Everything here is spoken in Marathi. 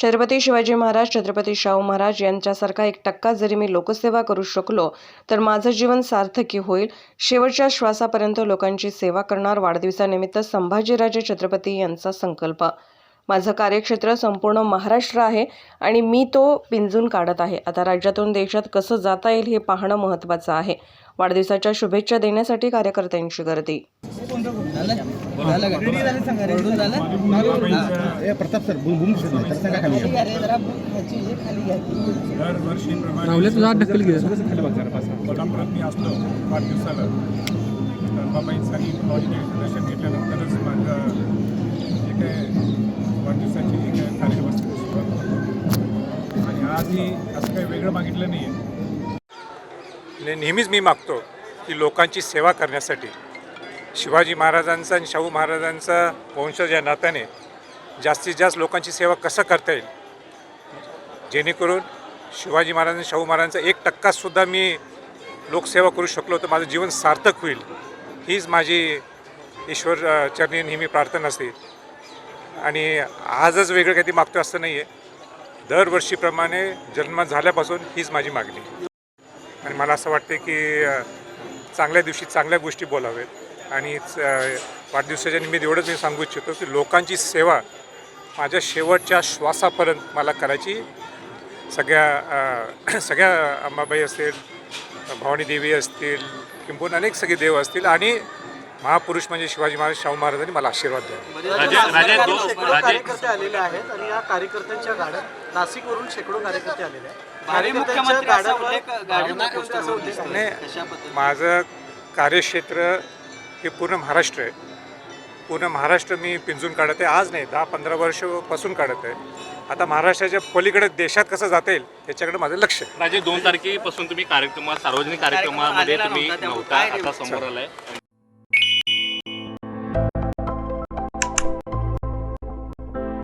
छत्रपती शिवाजी महाराज छत्रपती शाहू महाराज यांच्यासारखा एक टक्का जरी मी लोकसेवा करू शकलो तर माझं जीवन सार्थकी होईल. शेवटच्या श्वासापर्यंत लोकांची सेवा करणार वाढदिवसानिमित्त संभाजीराजे छत्रपती यांचा संकल्प. माझं कार्यक्षेत्र संपूर्ण महाराष्ट्र आहे आणि मी तो पिंजून काढत आहे. आता राज्यातून देशात कसं जाता येईल हे पाहणं महत्त्वाचं आहे. वाढदिवसाच्या शुभेच्छा देण्यासाठी कार्यकर्त्यांची गर्दी. झालं का? प्रताप सर तर सांगा खाली तुझा ढकल पाच. कोल्हापुरात मी तर घेतल्यानंतरच माझं जे काय वाढदिवसाची जे काय सुरुवात. आणि आजही असं काही वेगळं मागितलं नाही आहे नेहमीच मी मागतो की लोकांची सेवा करण्यासाठी. शिवाजी महाराजांचा आणि शाहू महाराजांचा वंशज या नात्याने जास्तीत जास्त लोकांची सेवा कसं करता येईल? जेणेकरून शिवाजी महाराज आणि शाहू महाराजांचा एक टक्कासुद्धा मी लोकसेवा करू शकलो तर माझं जीवन सार्थक होईल. हीच माझी ईश्वर चरणी नेहमी प्रार्थना असते. आणि आजच वेगळं काही मागतो असं नाही आहे दरवर्षीप्रमाणे जन्म झाल्यापासून हीच माझी मागणी. आणि मला असं वाटते की चांगल्या दिवशी चांगल्या गोष्टी बोलाव्यात. आणि वाढदिवसाच्या निमित्त एवढंच मी सांगू इच्छितो की लोकांची सेवा माझ्या शेवटच्या श्वासापर्यंत मला करायची. सगळ्या सगळ्या अंबाबाई असतील भवानी देवी असतील किंबहुना अनेक सगळे देव असतील आणि महापुरुष म्हणजे शिवाजी महाराज शाहू महाराजांनी मला आशीर्वाद द्यावा राजे- राजे दो- शेकडो राजे- कार्यकर्ते आलेले आहेत आणि या कार्यकर्त्यांच्या गाड्यात नाशिकवरून शेकडो कार्यकर्ते आलेले आहेत. माझं कार्यक्षेत्र हे पूर्ण महाराष्ट्र आहे. पूर्ण महाराष्ट्र मी पिंजून काढत आहे आज नाही दहा पंधरा वर्षापासून काढत आहे आता महाराष्ट्राच्या पलीकडे देशात कसं जाता येईल त्याच्याकडे माझं लक्ष आहे. राजे दोन तारखेपासून तुम्ही कार्यक्रमात सार्वजनिक कार्यक्रमामध्ये तुम्ही नव्हता, आता समोर आलाय.